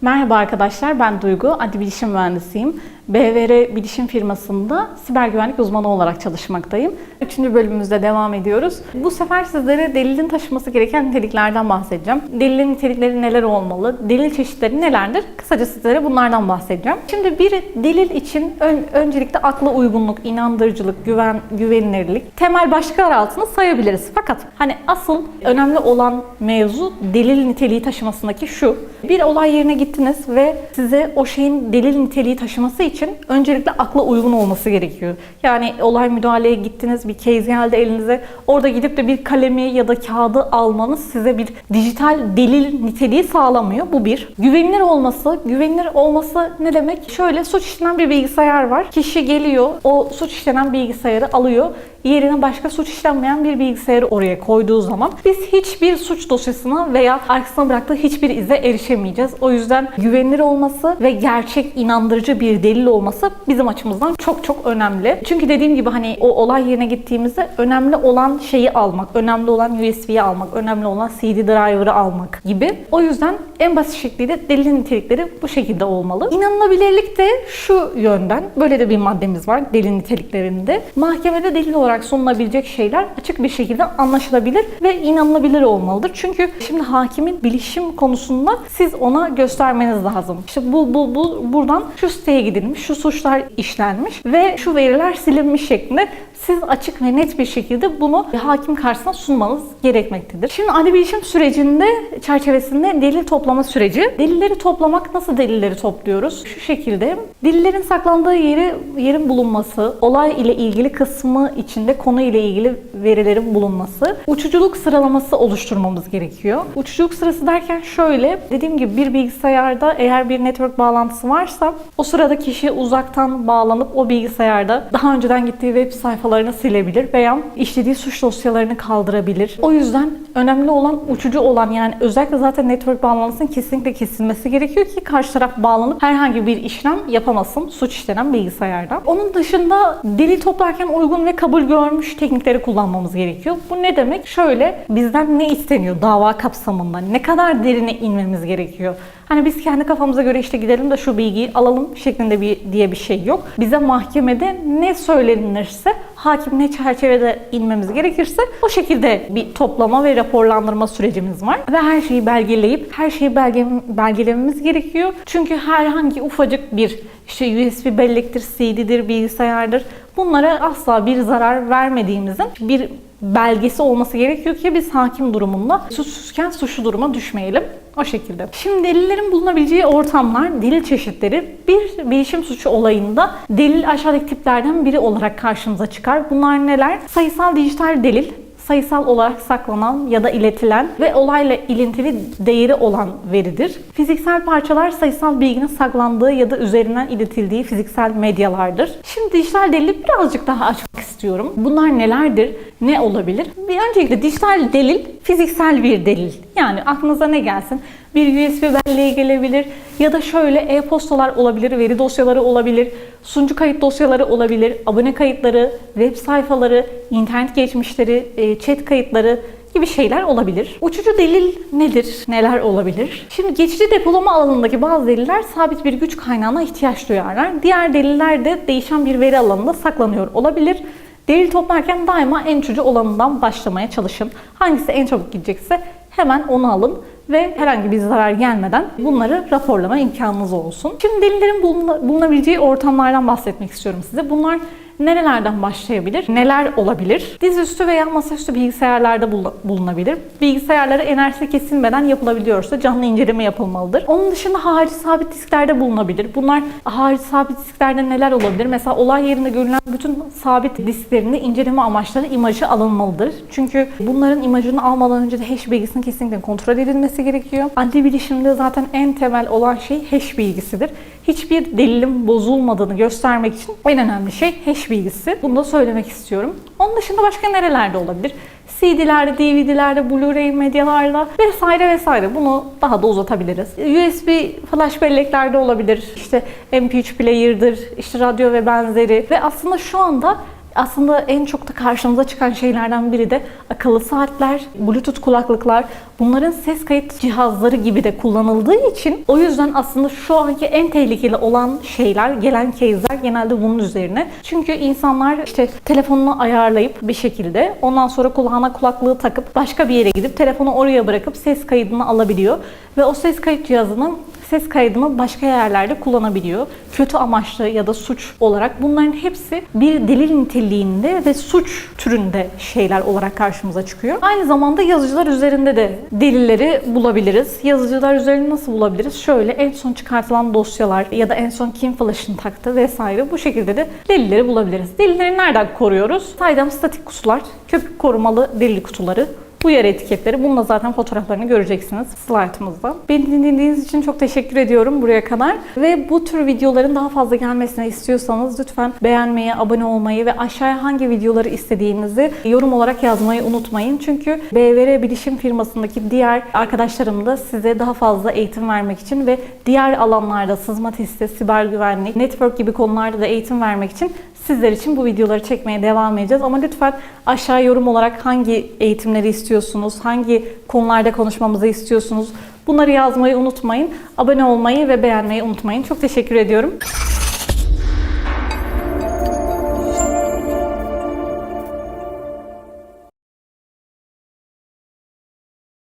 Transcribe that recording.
Merhaba arkadaşlar, ben Duygu, adli bilişim mühendisiyim. BVR Bilişim firmasında siber güvenlik uzmanı olarak çalışmaktayım. Üçüncü bölümümüzde devam ediyoruz. Bu sefer sizlere delilin taşıması gereken niteliklerden bahsedeceğim. Delilin nitelikleri neler olmalı, delil çeşitleri nelerdir? Kısaca sizlere bunlardan bahsedeceğim. Şimdi bir delil için ön- öncelikle akla uygunluk, inandırıcılık, güven, güvenilirlik temel başlıklar altında sayabiliriz. Fakat hani asıl önemli olan mevzu delil niteliği taşımasındaki şu. Bir olay yerine gittiniz ve size o şeyin delil niteliği taşıması için öncelikle akla uygun olması gerekiyor. Yani olay müdahaleye gittiniz, bir case geldi elinize. Orada gidip de bir kalemi ya da kağıdı almanız size bir dijital delil niteliği sağlamıyor. Bu bir. Güvenilir olması, güvenilir olması ne demek? Şöyle suç işlenen bir bilgisayar var. Kişi geliyor, o suç işlenen bilgisayarı alıyor yerine başka suç işlenmeyen bir bilgisayarı oraya koyduğu zaman biz hiçbir suç dosyasına veya arkasına bıraktığı hiçbir ize erişemeyeceğiz. O yüzden güvenilir olması ve gerçek inandırıcı bir delil olması bizim açımızdan çok çok önemli. Çünkü dediğim gibi hani o olay yerine gittiğimizde önemli olan şeyi almak, önemli olan USB'yi almak, önemli olan CD driver'ı almak gibi. O yüzden en basit şekliyle delil nitelikleri bu şekilde olmalı. İnanılabilirlik de şu yönden, böyle de bir maddemiz var delil niteliklerinde. Mahkemede delil olarak sunulabilecek şeyler açık bir şekilde anlaşılabilir ve inanılabilir olmalıdır. Çünkü şimdi hakimin bilişim konusunda siz ona göstermeniz lazım. İşte bu, bu, bu buradan şu siteye gidilmiş, şu suçlar işlenmiş ve şu veriler silinmiş şeklinde siz açık ve net bir şekilde bunu hakim karşısına sunmanız gerekmektedir. Şimdi adli bilişim sürecinde çerçevesinde delil toplama süreci. Delilleri toplamak nasıl delilleri topluyoruz? Şu şekilde delillerin saklandığı yeri yerin bulunması, olay ile ilgili kısmı içinde konu ile ilgili verilerin bulunması, uçuculuk sıralaması oluşturmamız gerekiyor. Uçuculuk sırası derken şöyle, dediğim gibi bir bilgisayarda eğer bir network bağlantısı varsa o sırada kişi uzaktan bağlanıp o bilgisayarda daha önceden gittiği web sayfalarını silebilir veya işlediği suç dosyalarını kaldırabilir. O yüzden önemli olan uçucu olan yani özellikle zaten network bağlantısının kesinlikle kesilmesi gerekiyor ki karşı taraf bağlanıp herhangi bir işlem yapamasın suç işlenen bilgisayarda. Onun dışında delil toplarken uygun ve kabul görmüş teknikleri kullanmamız gerekiyor. Bu ne demek? Şöyle bizden ne isteniyor dava kapsamında? Ne kadar derine inmemiz gerekiyor? Hani biz kendi kafamıza göre işte gidelim de şu bilgiyi alalım şeklinde bir diye bir şey yok. Bize mahkemede ne söylenirse hakim ne çerçevede inmemiz gerekirse o şekilde bir toplama ve raporlandırma sürecimiz var. Ve her şeyi belgeleyip her şeyi belge, belgelememiz gerekiyor. Çünkü herhangi ufacık bir işte USB bellektir, CD'dir, bilgisayardır bunlara asla bir zarar vermediğimizin bir belgesi olması gerekiyor ki biz hakim durumunda suçsuzken suçlu duruma düşmeyelim. O şekilde. Şimdi delillerin bulunabileceği ortamlar, delil çeşitleri bir bilişim suçu olayında delil aşağıdaki tiplerden biri olarak karşımıza çıkar. Bunlar neler? Sayısal dijital delil, sayısal olarak saklanan ya da iletilen ve olayla ilintili değeri olan veridir. Fiziksel parçalar sayısal bilginin saklandığı ya da üzerinden iletildiği fiziksel medyalardır. Şimdi dijital delili birazcık daha açmak istiyorum. Bunlar nelerdir? Ne olabilir? Bir öncelikle dijital delil fiziksel bir delil. Yani aklınıza ne gelsin? Bir USB belleği gelebilir ya da şöyle e-postalar olabilir, veri dosyaları olabilir, sunucu kayıt dosyaları olabilir, abone kayıtları, web sayfaları, internet geçmişleri, e, chat kayıtları gibi şeyler olabilir. Uçucu delil nedir? Neler olabilir? Şimdi geçici depolama alanındaki bazı deliller sabit bir güç kaynağına ihtiyaç duyarlar. Diğer deliller de değişen bir veri alanında saklanıyor olabilir. Delil toplarken daima en uçucu olanından başlamaya çalışın. Hangisi en çabuk gidecekse hemen onu alın ve herhangi bir zarar gelmeden bunları raporlama imkanınız olsun. Şimdi delillerin buluna- bulunabileceği ortamlardan bahsetmek istiyorum size. Bunlar nerelerden başlayabilir? Neler olabilir? Dizüstü veya masaüstü bilgisayarlarda bul- bulunabilir. Bilgisayarlara enerjisi kesilmeden yapılabiliyorsa canlı inceleme yapılmalıdır. Onun dışında harici sabit disklerde bulunabilir. Bunlar harici sabit disklerde neler olabilir? Mesela olay yerinde görülen bütün sabit disklerinde inceleme amaçları imajı alınmalıdır. Çünkü bunların imajını almadan önce de hash bilgisinin kesinlikle kontrol edilmesi gerekiyor. Adli bilişimde zaten en temel olan şey hash bilgisidir. Hiçbir delilin bozulmadığını göstermek için en önemli şey hash bilgisi. Bunu da söylemek istiyorum. Onun dışında başka nerelerde olabilir? CD'lerde, DVD'lerde, Blu-ray medyalarda vesaire vesaire. Bunu daha da uzatabiliriz. USB flash belleklerde olabilir. İşte MP3 player'dır, işte radyo ve benzeri. Ve aslında şu anda Aslında en çok da karşımıza çıkan şeylerden biri de akıllı saatler, bluetooth kulaklıklar. Bunların ses kayıt cihazları gibi de kullanıldığı için o yüzden aslında şu anki en tehlikeli olan şeyler, gelen case'ler genelde bunun üzerine. Çünkü insanlar işte telefonunu ayarlayıp bir şekilde ondan sonra kulağına kulaklığı takıp başka bir yere gidip telefonu oraya bırakıp ses kaydını alabiliyor. Ve o ses kayıt cihazının ses kaydını başka yerlerde kullanabiliyor. Kötü amaçlı ya da suç olarak bunların hepsi bir delil niteliğinde ve suç türünde şeyler olarak karşımıza çıkıyor. Aynı zamanda yazıcılar üzerinde de delilleri bulabiliriz. Yazıcılar üzerinde nasıl bulabiliriz? Şöyle en son çıkartılan dosyalar ya da en son kim flash'ını taktı vesaire bu şekilde de delilleri bulabiliriz. Delilleri nereden koruyoruz? Saydam statik kutular, köpük korumalı delil kutuları, Uyarı etiketleri. Bununla zaten fotoğraflarını göreceksiniz slaytımızda. Beni dinlediğiniz için çok teşekkür ediyorum buraya kadar. Ve bu tür videoların daha fazla gelmesini istiyorsanız lütfen beğenmeyi, abone olmayı ve aşağıya hangi videoları istediğinizi yorum olarak yazmayı unutmayın. Çünkü BVR Bilişim firmasındaki diğer arkadaşlarım da size daha fazla eğitim vermek için ve diğer alanlarda sızma testi, siber güvenlik, network gibi konularda da eğitim vermek için sizler için bu videoları çekmeye devam edeceğiz. Ama lütfen aşağı yorum olarak hangi eğitimleri istiyorsunuz, hangi konularda konuşmamızı istiyorsunuz bunları yazmayı unutmayın. Abone olmayı ve beğenmeyi unutmayın. Çok teşekkür ediyorum.